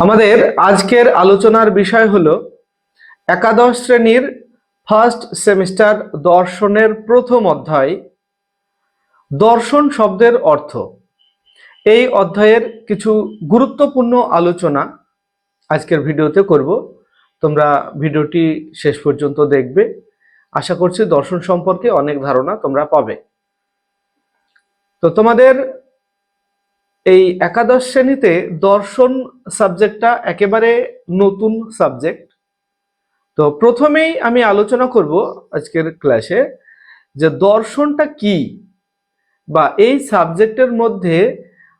আমাদের আজকের আলোচনার বিষয় হলো একাদশ শ্রেণির ফার্স্ট সেমিস্টার দর্শনের প্রথম অধ্যায়, দর্শন শব্দের অর্থ। এই অধ্যায়ের কিছু গুরুত্বপূর্ণ আলোচনা আজকের ভিডিওতে করব। তোমরা ভিডিওটি শেষ পর্যন্ত দেখবে। আশা করছি দর্শন সম্পর্কে অনেক ধারণা তোমরা পাবে। তো তোমাদের এই একাদশ শ্রেণীতে দর্শন সাবজেক্টটা একেবারে নতুন সাবজেক্ট। তো প্রথমেই আমি আলোচনা করব আজকের ক্লাসে যে দর্শনটা কি বা এই সাবজেক্টের মধ্যে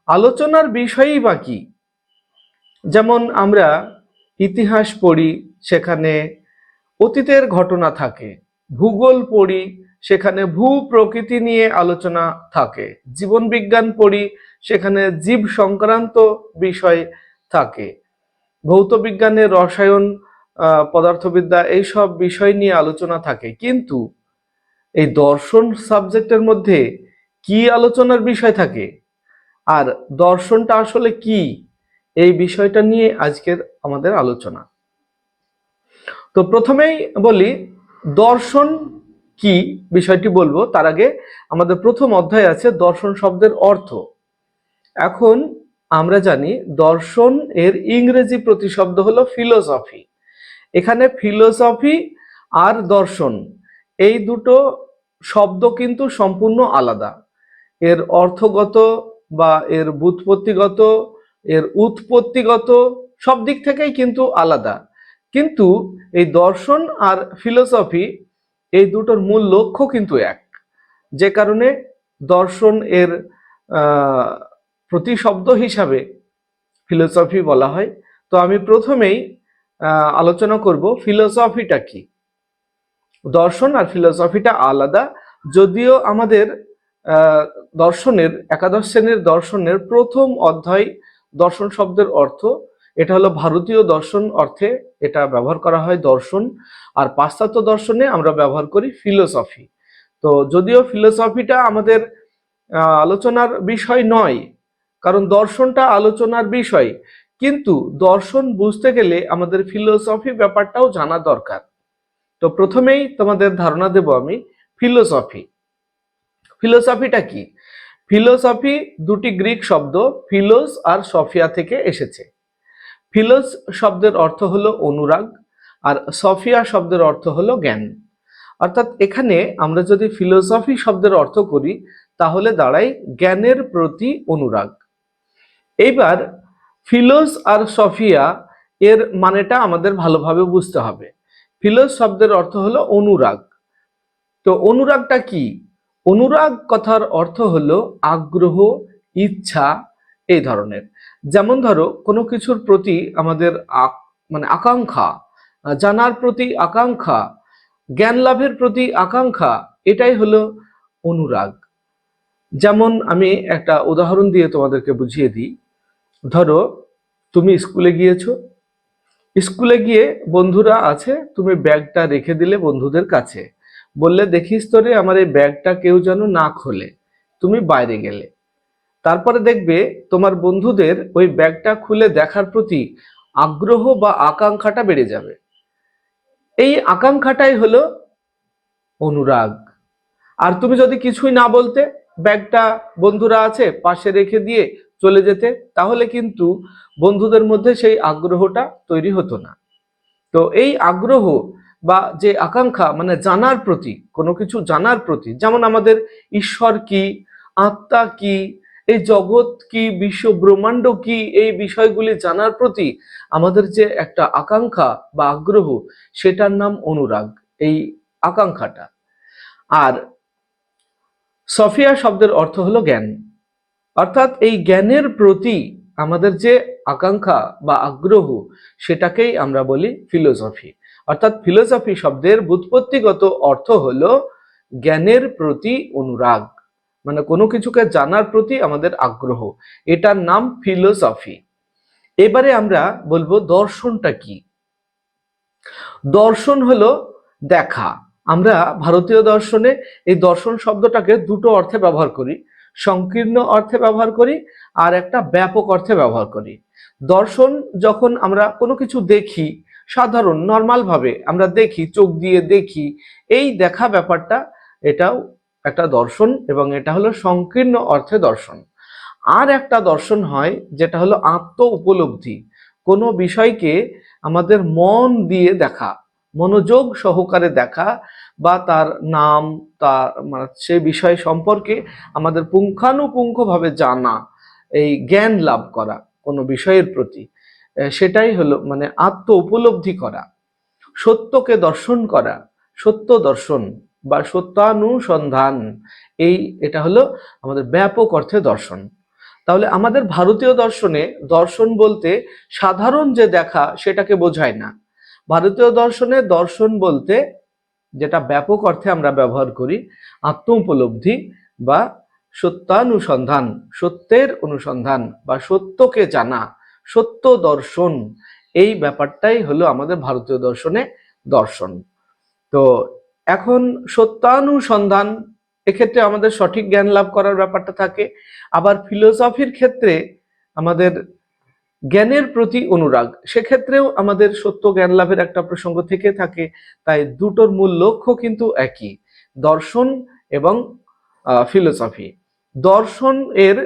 আলোচনার বিষয়ই বা কি। যেমন আমরা ইতিহাস পড়ি, সেখানে অতীতের ঘটনা থাকে, ভূগোল পড়ি সেখানে ভূ প্রকৃতি নিয়ে আলোচনা থাকে, জীবন বিজ্ঞান পড়ি, সেখানে জীব সংক্রান্ত বিষয় থাকে। ভৌত বিজ্ঞানের রসায়ন পদার্থবিদ্যা এইসব বিষয় নিয়ে আলোচনা থাকে, কিন্তু এই দর্শন সাবজেক্টের মধ্যে কি আলোচনার বিষয় থাকে? আর দর্শনটা আসলে কি? এই বিষয়টা নিয়ে আজকের আমাদের আলোচনা। তো প্রথমেই বলি, দর্শন কি বিষয়টি বলব? তার আগে আমাদের প্রথম অধ্যায় আছে দর্শন শব্দের অর্থ। এখন আমরা জানি দর্শন এর ইংরেজি প্রতিশব্দ হলো ফিলোসফি এখানে ফিলোসফি আর দর্শন, এই দুটো শব্দ কিন্তু সম্পূর্ণ আলাদা। এর অর্থগত বা এর বুৎপত্তিগত, এর উৎপত্তিগত সব দিক থেকেই কিন্তু আলাদা। কিন্তু এই দর্শন আর ফিলোসফি এই দুটোর মূল লক্ষ্য কিন্তু এক। যে কারণে দর্শন এর প্রতিশব্দ হিসাবে ফিলোসফি বলা হয়। তো আমি প্রথমেই আলোচনা করব ফিলোসফিটা কি। দর্শন আর ফিলোসফিটা আলাদা। যদিও আমাদের দর্শনের, একাদশ শ্রেণির দর্শনের প্রথম অধ্যায় দর্শন শব্দের অর্থ এটা হলো ভারতীয় দর্শন অর্থে এটা ব্যবহার করা হয় দর্শন, আর পাশ্চাত্য দর্শনে আমরা ব্যবহার করি ফিলোসফি তো যদিও ফিলোসফিটা আমাদের আলোচনার বিষয় নয়, কারণ দর্শনটা আলোচনার বিষয়, কিন্তু দর্শন বুঝতে গেলে আমাদের ফিলোসফি ব্যাপারটাও জানা দরকার। তো প্রথমেই তোমাদের ধারণা দেব আমি ফিলোসফি ফিলোসফিটা কি? ফিলোসফি দুটি গ্রিক শব্দ ফিলোস আর সফিয়া থেকে এসেছে। ফিলোস শব্দের অর্থ হলো অনুরাগ, আর সফিয়া শব্দের অর্থ হলো জ্ঞান। অর্থাৎ এখানে আমরা যদি ফিলোসফি শব্দের অর্থ করি, তাহলে দাঁড়ায় জ্ঞানের প্রতি অনুরাগ। এইবার ফিলোস আর সফিয়া এর মানেটা আমাদের ভালোভাবে বুঝতে হবে। ফিলোস শব্দের অর্থ হলো অনুরাগ। তো অনুরাগটা কি? অনুরাগ কথার অর্থ হলো আগ্রহ, ইচ্ছা, এই ধরনের। যেমন ধরো, কোনো কিছুর প্রতি আমাদের মানে আকাঙ্ক্ষা জানার প্রতি আকাঙ্ক্ষা, জ্ঞান লাভের প্রতি আকাঙ্ক্ষা, এটাই হলো অনুরাগ। যেমন আমি একটা উদাহরণ দিয়ে তোমাদেরকে বুঝিয়ে দিই। ধরো, তুমি স্কুলে গিয়েছো। স্কুলে গিয়ে বন্ধুরা আছে, তুমি ব্যাগটা রেখে দিলে বন্ধুদের কাছে। বললে, দেখিস তোরে, আমার এই ব্যাগটা কেউ যেন না খোলে। তুমি বাইরে গেলে। তারপরে দেখবে তোমার বন্ধুদের ওই ব্যাগটা খুলে দেখার প্রতি আগ্রহ বা আকাঙ্ক্ষাটা বেড়ে যাবে। এই আকাঙ্ক্ষাটাই হলো অনুরাগ। আর তুমি যদি কিছুই না বলতে, ব্যাগটা বন্ধুরা আছে পাশে রেখে দিয়ে চলে যেতে, তাহলে কিন্তু বন্ধুদের মধ্যে সেই আগ্রহটা তৈরি হতো না। তো এই আগ্রহ বা যে আকাঙ্ক্ষা মানে জানার প্রতি, কোনো কিছু জানার প্রতি, যেমন আমাদের ঈশ্বর কি, আত্মা কি এই জগৎ কি, বিশ্ব ব্রহ্মাণ্ড কি, এই বিষয়গুলি জানার প্রতি আমাদের যে একটা আকাঙ্ক্ষা বা আগ্রহ, সেটার নাম অনুরাগ, এই আকাঙ্ক্ষাটা। আর সফিয়া শব্দের অর্থ হলো জ্ঞান। অর্থাৎ এই জ্ঞানের প্রতি আমাদের যে আকাঙ্ক্ষা বা আগ্রহ, সেটাকেই আমরা বলি ফিলোসফি। অর্থাৎ ফিলোসফি শব্দের বুৎপত্তিগত অর্থ হলো জ্ঞানের প্রতি অনুরাগ। মানে কোনো কিছুকে জানার প্রতি আমাদের আগ্রহ। এটার নাম ফিলোসফি এবারে আমরা বলব দর্শনটা কি? দর্শন হলো দেখা। আমরা ভারতীয় দর্শনে এই দর্শন শব্দটাকে দুটো অর্থে ব্যবহার করি। সংকীর্ণ অর্থে ব্যবহার করি আর একটা ব্যাপক অর্থে ব্যবহার করি। দর্শন যখন আমরা কোনো কিছু দেখি, সাধারণ নর্মাল ভাবে আমরা দেখি, চোখ দিয়ে দেখি, এই দেখা ব্যাপারটা এটাও একটা দর্শন এবং এটা হলো সংকীর্ণ অর্থে দর্শন। আর একটা দর্শন হয় যেটা হলো আত্ম উপলব্ধি কোনো বিষয়কে আমাদের মন দিয়ে দেখা, মনোযোগ সহকারে দেখা বা তার নাম, তার মানে সে বিষয় সম্পর্কে আমাদের পুঙ্খানুপুঙ্খভাবে জানা, এই জ্ঞান লাভ করা কোনো বিষয়ের প্রতি সেটাই হলো মানে আত্ম উপলব্ধি করা। সত্যকে দর্শন করা, সত্য দর্শন বা সত্যানুসন্ধান। এই এটা হলো আমাদের ব্যাপক অর্থে দর্শন। তাহলে আমাদের ভারতীয় দর্শনে দর্শন বলতে সাধারণ যে দেখা সেটাকে বোঝায় না। ভারতীয় দর্শনে দর্শন বলতে যেটা ব্যাপক অর্থে আমরা ব্যবহার করি আত্ম উপলব্ধি বা সত্যানুসন্ধান, সত্যের অনুসন্ধান বা সত্যকে জানা, সত্য দর্শন। এই ব্যাপারটাই হলো আমাদের ভারতীয় দর্শনে দর্শন। তো এখন সত্যানুসন্ধান, এক্ষেত্রে আমাদের সঠিক জ্ঞান লাভ করার ব্যাপারটা থাকে। আবার ফিলোসফির ক্ষেত্রে আমাদের জ্ঞানের প্রতি অনুরাগ, সেক্ষেত্রেও আমাদের সত্য জ্ঞান লাভের একটা প্রসঙ্গ থেকে থাকে। তাই দুটোর মূল লক্ষ্য কিন্তু একই, দর্শন এবং ফিলোসফি দর্শন এর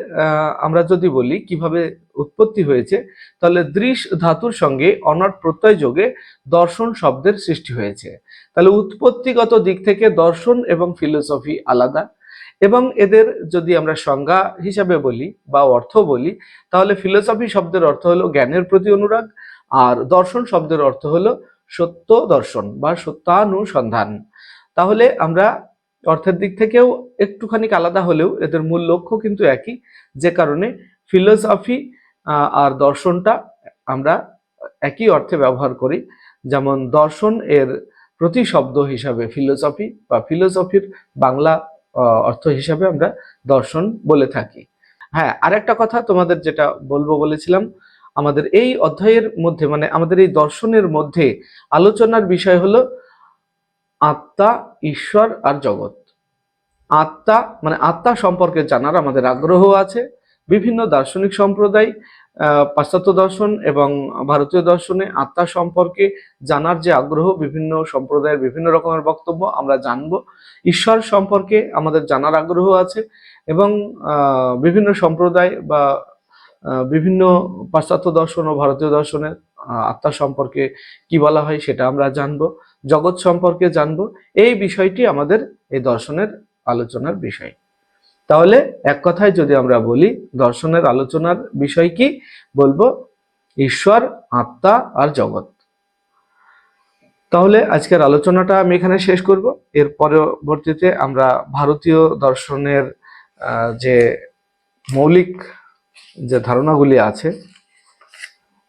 আমরা যদি বলি কীভাবে উৎপত্তি হয়েছে, তাহলে দৃশ ধাতুর সঙ্গে অনট প্রত্যয় যোগে দর্শন শব্দের সৃষ্টি হয়েছে। তাহলে উৎপত্তিগত দিক থেকে দর্শন এবং ফিলোসফি আলাদা। এবং এদের যদি আমরা সংজ্ঞা হিসাবে বলি বা অর্থ বলি, তাহলে ফিলোসফি শব্দের অর্থ হলো জ্ঞানের প্রতি অনুরাগ, আর দর্শন শব্দের অর্থ হলো সত্য দর্শন বা সত্যানুসন্ধান। তাহলে আমরা অর্থের দিক থেকেও একটুখানি আলাদা হলেও এদের মূল লক্ষ্য কিন্তু একই। যে কারণে ফিলোসফি আর দর্শনটা আমরা একই অর্থে ব্যবহার করি। যেমন দর্শন এর প্রতিশব্দ হিসাবে ফিলোসফি বা ফিলোসফির বাংলা অর্থ হিসাবে আমরা দর্শন বলে থাকি। হ্যাঁ আরেকটা কথা তোমাদের যেটা বলব বলেছিলাম, আমাদের এই অধ্যায়ের মধ্যে মানে আমাদের এই দর্শনের মধ্যে আলোচনার বিষয় হলো আত্মা, ঈশ্বর আর জগৎ। আত্মা মানে আত্মা সম্পর্কে জানার আমাদের আগ্রহ আছে। বিভিন্ন দার্শনিক সম্প্রদায় পাশ্চাত্য দর্শন এবং ভারতীয় দর্শনে আত্মা সম্পর্কে জানার যে আগ্রহ, বিভিন্ন সম্প্রদায়ের বিভিন্ন রকমের বক্তব্য আমরা জানব। ঈশ্বর সম্পর্কে আমাদের জানার আগ্রহ আছে এবং বিভিন্ন সম্প্রদায় বা বিভিন্ন পাশ্চাত্য দর্শন ও ভারতীয় দর্শনের আত্মা সম্পর্কে কি বলা হয় সেটা আমরা জানব, জগৎ সম্পর্কে জানব, এই বিষয়টি আমাদের এই দর্শনের আলোচনার বিষয়। তাহলে এক কথায় যদি আমরা বলি, দর্শনের আলোচনার বিষয় কি? বলব ঈশ্বর, আত্মা আর জগৎ। তাহলে আজকের আলোচনাটা আমি এখানে শেষ করব। এর পরবর্তীতে আমরা ভারতীয় দর্শনের যে মৌলিক যে ধারণাগুলি আছে,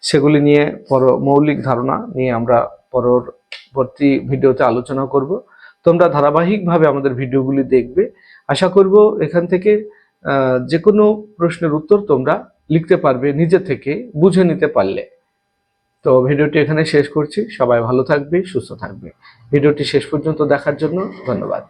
সেগুলি নিয়ে পর মৌলিক ধারণা নিয়ে আমরা পরবর্তী ভিডিওতে আলোচনা করব। তোমরা ধারাবাহিকভাবে আমাদের ভিডিওগুলি দেখবে। আশা করব এখান থেকে যে কোনো প্রশ্নের উত্তর তোমরা লিখতে পারবে নিজে থেকে, বুঝে নিতে পারলে। তো ভিডিওটি এখানে শেষ করছি। সবাই ভালো থাকবে, সুস্থ থাকবে। ভিডিওটি শেষ পর্যন্ত দেখার জন্য ধন্যবাদ।